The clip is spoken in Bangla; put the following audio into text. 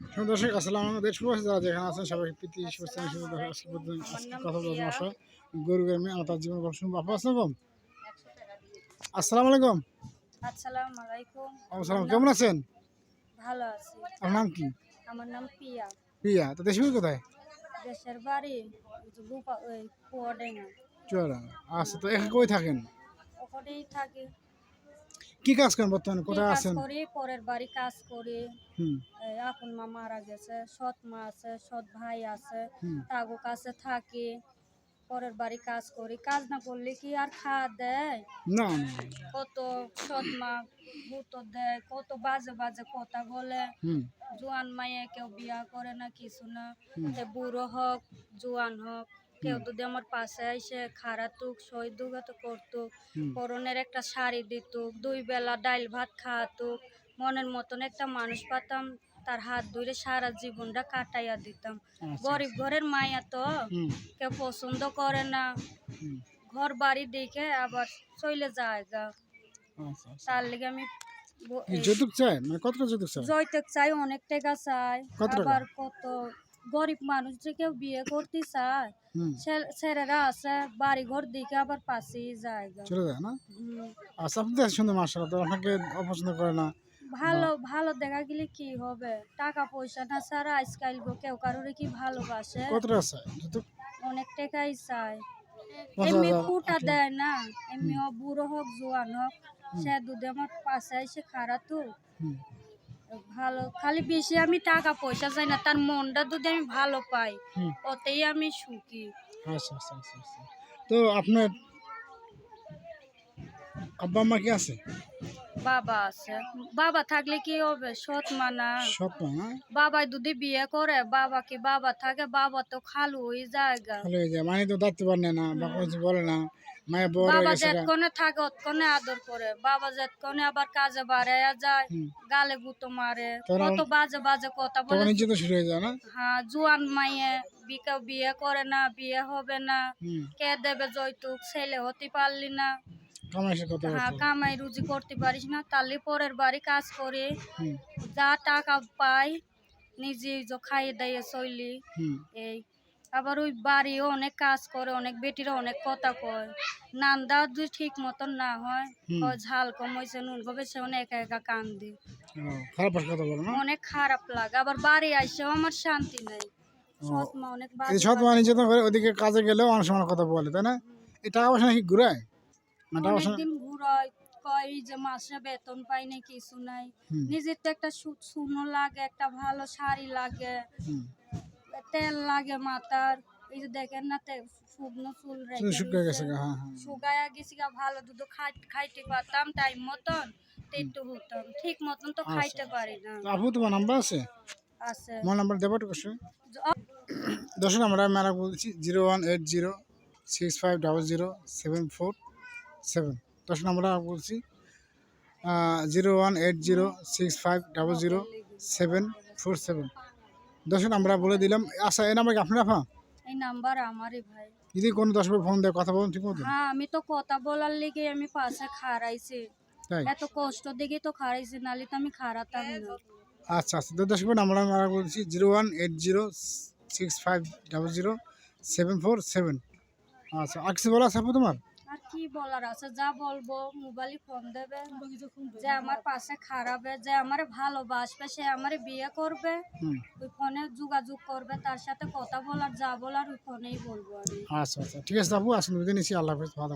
সুন্দর দর্শক আসসালাম আমাদের শুরু আছে যারা যেখানে আছেন সবাই প্রীতি শুভেচ্ছা দর্শক আজকে কথা বলব গরু গ্রামে আমার তার জীবন গল্প শুনব। আপু আসসালাম আসসালামু আলাইকুম। আসসালামু আলাইকুম। আসসালাম কেমন আছেন? ভালো আছি। আপনার নাম কি? আমার নাম পিয়া প্রিয়া। তো দেশি কোথায়? দেশের বাড়ি ওই ওই কুয়াডাঙ্গা। চুয়াডাঙ্গা। আচ্ছা তো এখানে কই থাকেন? ওখানেই থাকি। কি কাজ করেন বর্তমানে? কোথায় আছেন? করি? পরের বাড়ি কাজ করি। এই আপন মা মারা গেছে সৎ মা আছে সৎ ভাই আছে তাগো কাছে থাকি। পরের বাড়ি কাজ করি। কাজ না করলে কি আর খাওয়া দেয়? না কত সৎ মা গুতো দেয় কত বাজে বাজে কথা বলে। জোয়ান মায়ে কেউ বিয়া করে না কিছু না। বুড়ো হোক জোয়ান হোক কেউ যদি আমার পাশে এসে সই দুগাতো করতুক পরনের একটা শাড়ি দিতুক দুই বেলা ডাইল ভাত খাওয়াতুক মনের মতন একটা মানুষ পাতাম তার হাত ধরে সারা জীবনটা কাটাইয়া দিতাম। আচ্ছা, গরিব ঘরের মায়া তো কেউ পছন্দ করে না। ঘর বাড়ি দেখে আবার চলে যায় গা। আচ্ছা আচ্ছা। তার লেগে আমি যৌতুক চাই মানে যৌতুক চাই জয়তেক চাই অনেক টাকা চাই। আবার কত গরিব মানুষ যে কেউ বিয়ে করতে চায়। ছেলেরা আছে বাড়ি ঘর দিকে আবার পাশেই যায় চলে যায় না? আচ্ছা আপনি সুন্দর মাসাল্লাহ আপনাকে অপছন্দ করে না। ভালো ভালো দেখা গেলে কি হবে? টাকা পয়সা না ছাড়া আজকাল কেউ কারোর কি ভালোবাসে? চাই যৌতুক অনেক টাকাই চায়। এমনি ফুটা দেয় না। এমনি বুড়ো হোক জোয়ান হোক সে দুধে আমার পাশে এসে খারাপ তো ভালো। খালি বেশি আমি টাকা পয়সা চাই না তার মনটা যদি আমি ভালো পাই ওতেই আমি সুখী। আচ্ছা আচ্ছা আচ্ছা আচ্ছা। তো আপনার আব্বা আম্মা কি আছে? বাবা আছে। বাবা থাকলে কি হবে? সৎ মানা সৎ মা না? বাবা যদি বিয়ে করে বাবা কি বাবা থাকে? বাবা তো খালু হয়ে যায়। ভালো হয়ে যায় মানে তো দাঁড়তে পারে না বা কিছু বলে না। মায়ের বড় বাবা। যেতক্ষণে থাকে অতক্ষণে আদর করে। বাবা যেতক্ষণে আবার কাজে বাড়াইয়া যায় গালে গুতো মারে। কত বাজে বাজে কথা বলে তখন ইজ্জত শুরু হয়ে যায় না? হ্যাঁ জুয়ান মাইয়ে বিকে বিয়ে করে না বিয়ে হবে না। কে দেবে যৌতুক? ছেলে হতে পারলি না। হ্যাঁ কামাই রুজি করতে পারিস না। তাহলে পরের বাড়ি কাজ করে। যা টাকা পাই নিজে যে খাইয়ে দাইয়ে চলি এই আবার ওই বাড়িও অনেক কাজ করে অনেক বেটিরা অনেক কথা কয়। নান্দা যদি ঠিক মতন না হয় ঝাল কম হয়েছে নুন কমেছে অনেক একা একা কান্দি। অনেক খারাপ লাগে। আবার বাড়ি আসেও আমার শান্তি নেই। সৎ মা অনেক এই বাজে সৎ মা নির্যাতন করে ওদিকে কাজে গেলেও অনেক সময় কথা বলে তাই না? এই টাকা পয়সা নাকি ঘুরায়? অনেকদিন কয় যে মাসে বেতন পাই না কিছু নাই। নিজের তো একটা সু- সুনো লাগে একটা ভালো শাড়ি লাগে। তেল লাগে মাথার এই যে দেখেন না তে শুকনো চুল শুধু গেছে হ্যাঁ হ্যাঁ। শুকায়া গেছি ভালো দুধ খাই- খাইতে পারতাম টাইম মতন তো একটু হতাম। ঠিক মতন তো খাইতে পারি না। আপু তোমার নাম্বার আছে? আছে। আমার নাম্বার দেবো জ- দর্শক আমরা মেলা বলছি zero one eight zero six five double zero seven four seven দর্শক আমরা বলছি zero one eight zero six five double zero seven four seven দর্শক আমরা বলে দিলাম। আচ্ছা এই নাম্বার কি আপনার আফা? এই নাম্বার আমারই ভাই। যদি কোনো দশ বার ফোন দেয় কথা বলুন ঠিক মতো। হ্যাঁ আমি তো কথা বলার লেগে আমি পাশে খারাইছি এত কষ্ট দেখে তো খারাইছি নালে তো আমি খারাতাম না। আচ্ছা আচ্ছা তো দর্শক আমরা আমরা বলছি zero one eight zero six five double zero seven four seven. আচ্ছা আর কিছু বলা আছে আপু তোমার? কি বলার আছে? যা বলব মোবাইলে ফোন দেবে। যে আমার পাশে খারাপে যে আমার ভালোবাসবে সে আমার বিয়ে করবে। ওই ফোনে যোগাযোগ করবে তার সাথে কথা বলার যা বলার ওই ফোনেই বলব আমি। আচ্ছা আচ্ছা। ঠিক আছে আপু আসুন আল্লাহ হাফেজ ভালো